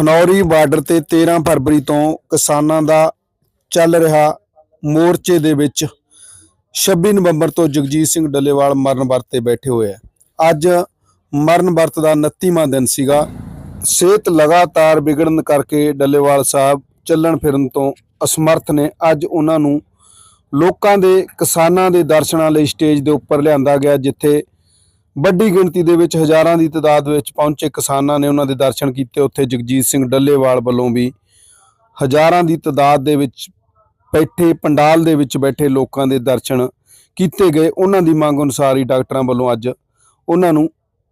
Khanauri border ਤੇ 13 ਫਰਵਰੀ ਤੋਂ ਕਿਸਾਨਾਂ ਦਾ ਚੱਲ ਰਿਹਾ ਮੋਰਚੇ ਦੇ ਵਿੱਚ। 26 ਨਵੰਬਰ ਤੋਂ ਜਗਜੀਤ ਸਿੰਘ ਡੱਲੇਵਾਲ ਮਰਨ ਵਰਤ ਤੇ ਬੈਠੇ ਹੋਏ ਆ। ਅੱਜ ਮਰਨ ਵਰਤ ਦਾ 29ਵਾਂ ਦਿਨ ਸੀਗਾ। ਸਿਹਤ ਲਗਾਤਾਰ ਵਿਗੜਨ ਕਰਕੇ ਡੱਲੇਵਾਲ ਸਾਹਿਬ ਚੱਲਣ ਫਿਰਨ ਤੋਂ ਅਸਮਰਥ ਨੇ। ਅੱਜ ਉਹਨਾਂ ਨੂੰ ਲੋਕਾਂ ਦੇ ਕਿਸਾਨਾਂ ਦੇ ਦਰਸ਼ਨਾਂ ਲਈ ਸਟੇਜ ਦੇ ਉੱਪਰ ਲਿਆਂਦਾ ਗਿਆ, ਜਿੱਥੇ ਵੱਡੀ ਗਿਣਤੀ ਦੇ ਵਿੱਚ ਹਜ਼ਾਰਾਂ ਦੀ ਤਾਦਾਦ ਵਿੱਚ ਪਹੁੰਚੇ ਕਿਸਾਨਾਂ ਨੇ ਉਹਨਾਂ ਦੇ ਦਰਸ਼ਨ ਕੀਤੇ। ਉੱਥੇ ਜਗਜੀਤ ਸਿੰਘ ਡੱਲੇਵਾਲ ਵੱਲੋਂ ਵੀ ਹਜ਼ਾਰਾਂ ਦੀ ਤਾਦਾਦ ਦੇ ਵਿੱਚ ਬੈਠੇ, ਪੰਡਾਲ ਦੇ ਵਿੱਚ ਬੈਠੇ ਲੋਕਾਂ ਦੇ ਦਰਸ਼ਨ ਕੀਤੇ ਗਏ। ਉਹਨਾਂ ਦੀ ਮੰਗ ਅਨੁਸਾਰ ਹੀ ਡਾਕਟਰਾਂ ਵੱਲੋਂ ਅੱਜ ਉਹਨਾਂ ਨੂੰ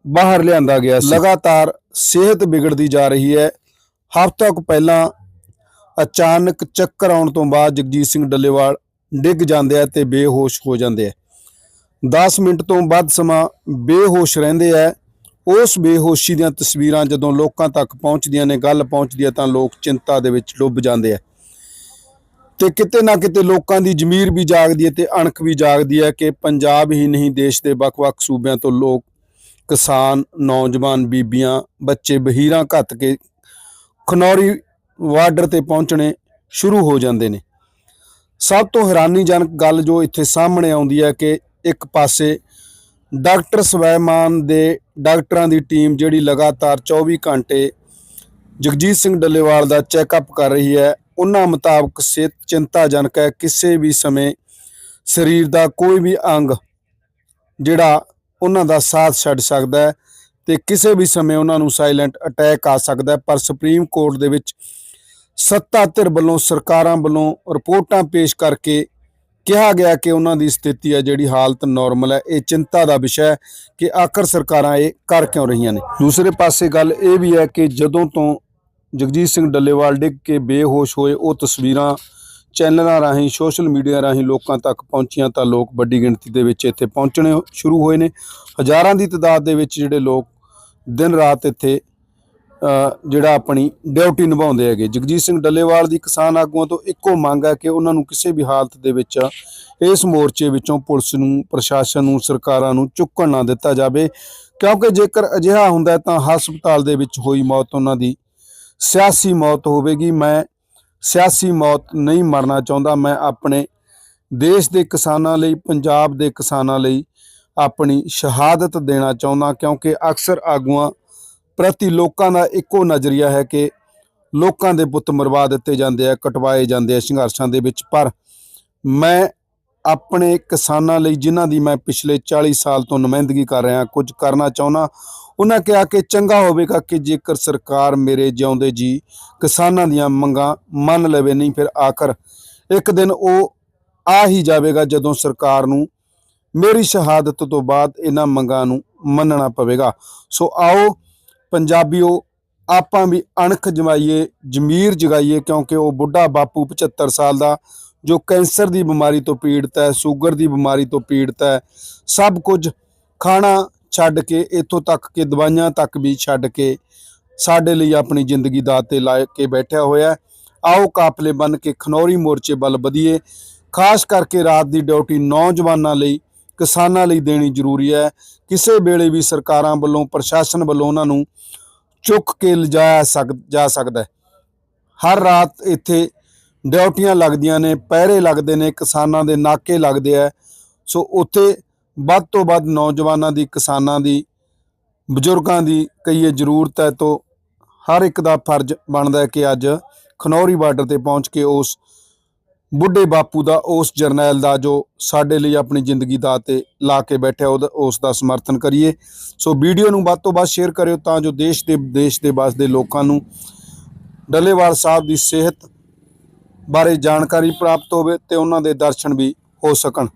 ਬਾਹਰ ਲਿਆਂਦਾ ਗਿਆ ਸੀ। ਲਗਾਤਾਰ ਸਿਹਤ ਵਿਗੜਦੀ ਜਾ ਰਹੀ ਹੈ। ਹਫ਼ਤਾ ਕੁ ਪਹਿਲਾਂ ਅਚਾਨਕ ਚੱਕਰ ਆਉਣ ਤੋਂ ਬਾਅਦ ਜਗਜੀਤ ਸਿੰਘ ਡੱਲੇਵਾਲ ਡਿੱਗ ਜਾਂਦੇ ਆ ਤੇ ਬੇਹੋਸ਼ ਹੋ ਜਾਂਦੇ ਆ। 10 ਮਿੰਟ ਤੋਂ ਵੱਧ ਸਮਾਂ ਬੇਹੋਸ਼ ਰਹਿੰਦੇ ਆ। ਉਸ ਬੇਹੋਸ਼ੀ ਦੀਆਂ ਤਸਵੀਰਾਂ ਜਦੋਂ ਲੋਕਾਂ ਤੱਕ ਪਹੁੰਚਦੀਆਂ ਨੇ, ਗੱਲ ਪਹੁੰਚਦੀ ਹੈ ਤਾਂ ਲੋਕ ਚਿੰਤਾ ਦੇ ਵਿੱਚ ਡੁੱਬ ਜਾਂਦੇ ਆ। ਤੇ ਕਿਤੇ ਨਾ ਕਿਤੇ ਲੋਕਾਂ ਦੀ ਜ਼ਮੀਰ ਵੀ ਜਾਗਦੀ ਹੈ ਤੇ ਅਣਖ ਵੀ ਜਾਗਦੀ ਹੈ ਕਿ ਪੰਜਾਬ ਹੀ ਨਹੀਂ, ਦੇਸ਼ ਦੇ ਵੱਖ-ਵੱਖ ਸੂਬਿਆਂ ਤੋਂ ਲੋਕ, ਕਿਸਾਨ, ਨੌਜਵਾਨ, ਬੀਬੀਆਂ, ਬੱਚੇ ਬਹੀਰਾਂ ਘੱਤ ਕੇ ਖਨੌਰੀ ਵਾਰਡਰ ਤੇ ਪਹੁੰਚਣੇ ਸ਼ੁਰੂ ਹੋ ਜਾਂਦੇ ਨੇ। ਸਭ ਤੋਂ ਹੈਰਾਨੀਜਨਕ ਗੱਲ ਜੋ ਇੱਥੇ ਸਾਹਮਣੇ ਆਉਂਦੀ ਹੈ ਕਿ ਇੱਕ ਪਾਸੇ। ਡਾਕਟਰ ਸਵੈਮਾਨ ਦੇ ਡਾਕਟਰਾਂ ਦੀ ਟੀਮ ਜਿਹੜੀ ਲਗਾਤਾਰ 24 ਘੰਟੇ ਜਗਜੀਤ ਸਿੰਘ ਡੱਲੇਵਾਲ ਦਾ ਚੈੱਕਅਪ ਕਰ ਰਹੀ ਹੈ। ਉਹਨਾਂ ਮੁਤਾਬਕ ਸਿਹਤ ਚਿੰਤਾਜਨਕ ਹੈ। ਕਿਸੇ ਵੀ ਸਮੇਂ ਸਰੀਰ ਦਾ ਕੋਈ ਵੀ ਅੰਗ ਜਿਹੜਾ ਉਹਨਾਂ ਦਾ ਸਾਥ ਛੱਡ ਸਕਦਾ ਹੈ ਤੇ ਕਿਸੇ ਵੀ ਸਮੇਂ ਉਹਨਾਂ ਨੂੰ ਸਾਇਲੈਂਟ ਅਟੈਕ ਆ ਸਕਦਾ ਹੈ। ਪਰ ਸੁਪਰੀਮ ਕੋਰਟ ਦੇ ਵਿੱਚ ਸੱਤਾ ਧਿਰ ਵੱਲੋਂ ਸਰਕਾਰਾਂ ਵੱਲੋਂ ਰਿਪੋਰਟਾਂ ਪੇਸ਼ ਕਰਕੇ ਕਿਹਾ ਗਿਆ ਕਿ ਉਹਨਾਂ ਦੀ ਸਥਿਤੀ ਹੈ, ਜਿਹੜੀ ਹਾਲਤ ਨਾਰਮਲ ਹੈ, ਇਹ ਚਿੰਤਾ ਦਾ ਵਿਸ਼ਾ ਹੈ ਕਿ ਆਖਰ ਸਰਕਾਰਾਂ ਇਹ ਕਰ ਕਿਉਂ ਰਹੀਆਂ ਨੇ। ਦੂਸਰੇ ਪਾਸੇ ਗੱਲ ਇਹ ਵੀ ਹੈ ਕਿ ਜਦੋਂ ਤੋਂ ਜਗਜੀਤ ਸਿੰਘ ਡੱਲੇਵਾਲ ਡਿੱਗ ਕੇ ਬੇਹੋਸ਼ ਹੋਏ, ਉਹ ਤਸਵੀਰਾਂ ਚੈਨਲਾਂ ਰਾਹੀਂ, ਸੋਸ਼ਲ ਮੀਡੀਆ ਰਾਹੀਂ ਲੋਕਾਂ ਤੱਕ ਪਹੁੰਚੀਆਂ ਤਾਂ ਲੋਕ ਵੱਡੀ ਗਿਣਤੀ ਦੇ ਵਿੱਚ ਇੱਥੇ ਪਹੁੰਚਣੇ ਸ਼ੁਰੂ ਹੋਏ ਨੇ। ਹਜ਼ਾਰਾਂ ਦੀ ਤਾਦਾਦ ਦੇ ਵਿੱਚ ਜਿਹੜੇ ਲੋਕ ਦਿਨ ਰਾਤ ਇੱਥੇ ਜਿਹੜਾ ਆਪਣੀ ਡਿਊਟੀ ਨਿਭਾਉਂਦੇ ਹੈਗੇ। ਜਗਜੀਤ ਸਿੰਘ ਡੱਲੇਵਾਲ ਦੀ ਕਿਸਾਨ ਆਗੂਆਂ ਤੋਂ ਇੱਕੋ ਮੰਗ ਹੈ ਕਿ ਉਹਨਾਂ ਨੂੰ ਕਿਸੇ ਵੀ ਹਾਲਤ ਦੇ ਵਿੱਚ ਇਸ ਮੋਰਚੇ ਵਿੱਚੋਂ ਪੁਲਿਸ ਨੂੰ, ਪ੍ਰਸ਼ਾਸਨ ਨੂੰ, ਸਰਕਾਰਾਂ ਨੂੰ ਚੁੱਕਣ ਨਾ ਦਿੱਤਾ ਜਾਵੇ। ਕਿਉਂਕਿ ਜੇਕਰ ਅਜਿਹਾ ਹੁੰਦਾ ਤਾਂ ਹਸਪਤਾਲ ਦੇ ਵਿੱਚ ਹੋਈ ਮੌਤ, ਉਹਨਾਂ ਦੀ ਸਿਆਸੀ ਮੌਤ ਹੋਵੇਗੀ। ਮੈਂ ਸਿਆਸੀ ਮੌਤ ਨਹੀਂ ਮਰਨਾ ਚਾਹੁੰਦਾ। ਮੈਂ ਆਪਣੇ ਦੇਸ਼ ਦੇ ਕਿਸਾਨਾਂ ਲਈ, ਪੰਜਾਬ ਦੇ ਕਿਸਾਨਾਂ ਲਈ ਆਪਣੀ ਸ਼ਹਾਦਤ ਦੇਣਾ ਚਾਹੁੰਦਾ, ਕਿਉਂਕਿ ਅਕਸਰ ਆਗੂਆਂ ਪ੍ਰਤੀ ਲੋਕਾਂ ਦਾ ਇੱਕੋ ਨਜ਼ਰੀਆ ਹੈ ਕਿ ਲੋਕਾਂ ਦੇ ਪੁੱਤ ਮਰਵਾ ਦਿੱਤੇ ਜਾਂਦੇ ਆ, ਕਟਵਾਏ ਜਾਂਦੇ ਆ ਸੰਘਰਸ਼ਾਂ ਦੇ ਵਿੱਚ। ਪਰ ਮੈਂ ਆਪਣੇ ਕਿਸਾਨਾਂ ਲਈ, ਜਿਨ੍ਹਾਂ ਦੀ ਮੈਂ ਪਿਛਲੇ 40 ਸਾਲ ਤੋਂ ਨੁਮਾਇੰਦਗੀ ਕਰ ਰਿਹਾ, ਕੁਝ ਕਰਨਾ ਚਾਹੁੰਦਾ, ਉਹਨਾਂ ਕਿਹਾ ਕਿ ਚੰਗਾ ਹੋਵੇਗਾ ਕਿ ਜੇਕਰ ਸਰਕਾਰ ਮੇਰੇ ਜਿਉਂਦੇ ਜੀ ਕਿਸਾਨਾਂ ਦੀਆਂ ਮੰਗਾਂ ਮੰਨ ਲਵੇ, ਨਹੀਂ ਫਿਰ ਆਖਰ ਇੱਕ ਦਿਨ ਉਹ ਆ ਹੀ ਜਾਵੇਗਾ ਜਦੋਂ ਸਰਕਾਰ ਨੂੰ ਮੇਰੀ ਸ਼ਹਾਦਤ ਤੋਂ ਬਾਅਦ ਇਹਨਾਂ ਮੰਗਾਂ ਨੂੰ ਮੰਨਣਾ ਪਵੇਗਾ। ਸੋ ਆਓ ਪੰਜਾਬੀਓ, ਆਪਾਂ ਵੀ ਅਣਖ ਜਮਾਈਏ, ਜ਼ਮੀਰ ਜਗਾਈਏ, ਕਿਉਂਕਿ ਉਹ ਬੁੱਢਾ ਬਾਪੂ 75 ਸਾਲ ਦਾ, ਜੋ ਕੈਂਸਰ ਦੀ ਬਿਮਾਰੀ ਤੋਂ ਪੀੜਤ ਹੈ, ਸ਼ੂਗਰ ਦੀ ਬਿਮਾਰੀ ਤੋਂ ਪੀੜਤ ਹੈ, ਸਭ ਕੁਝ ਖਾਣਾ ਛੱਡ ਕੇ, ਇੱਥੋਂ ਤੱਕ ਕਿ ਦਵਾਈਆਂ ਤੱਕ ਵੀ ਛੱਡ ਕੇ ਸਾਡੇ ਲਈ ਆਪਣੀ ਜ਼ਿੰਦਗੀ ਦਾ ਤੇ ਲਾ ਕੇ ਬੈਠਿਆ ਹੋਇਆ ਆਓ ਕਾਫਲੇ ਬਨ ਕੇ ਖਨੌਰੀ ਮੋਰਚੇ ਵੱਲ ਵਧੀਏ। ਖਾਸ ਕਰਕੇ ਰਾਤ ਦੀ ਡਿਊਟੀ ਨੌਜਵਾਨਾਂ ਲਈ ਕਿਸਾਨਾਂ ਲਈ ਦੇਣੀ ਜ਼ਰੂਰੀ ਹੈ। ਕਿਸੇ ਵੇਲੇ ਵੀ ਸਰਕਾਰਾਂ ਵੱਲੋਂ, ਪ੍ਰਸ਼ਾਸਨ ਵੱਲੋਂ ਉਹਨਾਂ ਨੂੰ ਚੁੱਕ ਕੇ ਲਿਜਾਇਆ ਸਕ, ਜਾ ਸਕਦਾ ਹੈ। ਹਰ ਰਾਤ ਇੱਥੇ ਡਿਊਟੀਆਂ ਲੱਗਦੀਆਂ ਨੇ, ਪਹਿਰੇ ਲੱਗਦੇ ਨੇ, ਕਿਸਾਨਾਂ ਦੇ ਨਾਕੇ ਲੱਗਦੇ ਆ ਸੋ ਉੱਥੇ ਵੱਧ ਤੋਂ ਵੱਧ ਨੌਜਵਾਨਾਂ ਦੀ, ਕਿਸਾਨਾਂ ਦੀ, ਬਜ਼ੁਰਗਾਂ ਦੀ ਕਹੀਏ ਜ਼ਰੂਰਤ ਹੈ। ਤੋਂ ਹਰ ਇੱਕ ਦਾ ਫਰਜ਼ ਬਣਦਾ ਹੈ ਕਿ ਅੱਜ ਖਨੌਰੀ ਬਾਰਡਰ ਤੇ ਪਹੁੰਚ ਕੇ ਉਸ ਬੁੱਢੇ ਬਾਪੂ ਦਾ ਉਸ ਜਰਨੈਲ ਦਾ ਜੋ ਸਾਡੇ ਲਈ ਆਪਣੀ ਜ਼ਿੰਦਗੀ ਦਾ ਤੇ ਲਾ ਕੇ ਬੈਠਿਆ ਉਹਦਾ, ਉਸ ਦਾ ਸਮਰਥਨ ਕਰੀਏ। ਸੋ ਵੀਡੀਓ ਨੂੰ ਵੱਧ ਤੋਂ ਵੱਧ ਸ਼ੇਅਰ ਕਰਿਓ ਤਾਂ ਜੋ ਦੇਸ਼ ਦੇ ਦੇਸ਼ ਦੇ ਵਸਦੇ ਲੋਕਾਂ ਨੂੰ ਡੱਲੇਵਾਲ ਸਾਹਿਬ ਦੀ ਸਿਹਤ ਬਾਰੇ ਜਾਣਕਾਰੀ ਪ੍ਰਾਪਤ ਹੋਵੇ ਤੇ ਉਹਨਾਂ ਦੇ ਦਰਸ਼ਨ ਵੀ ਹੋ ਸਕਣ।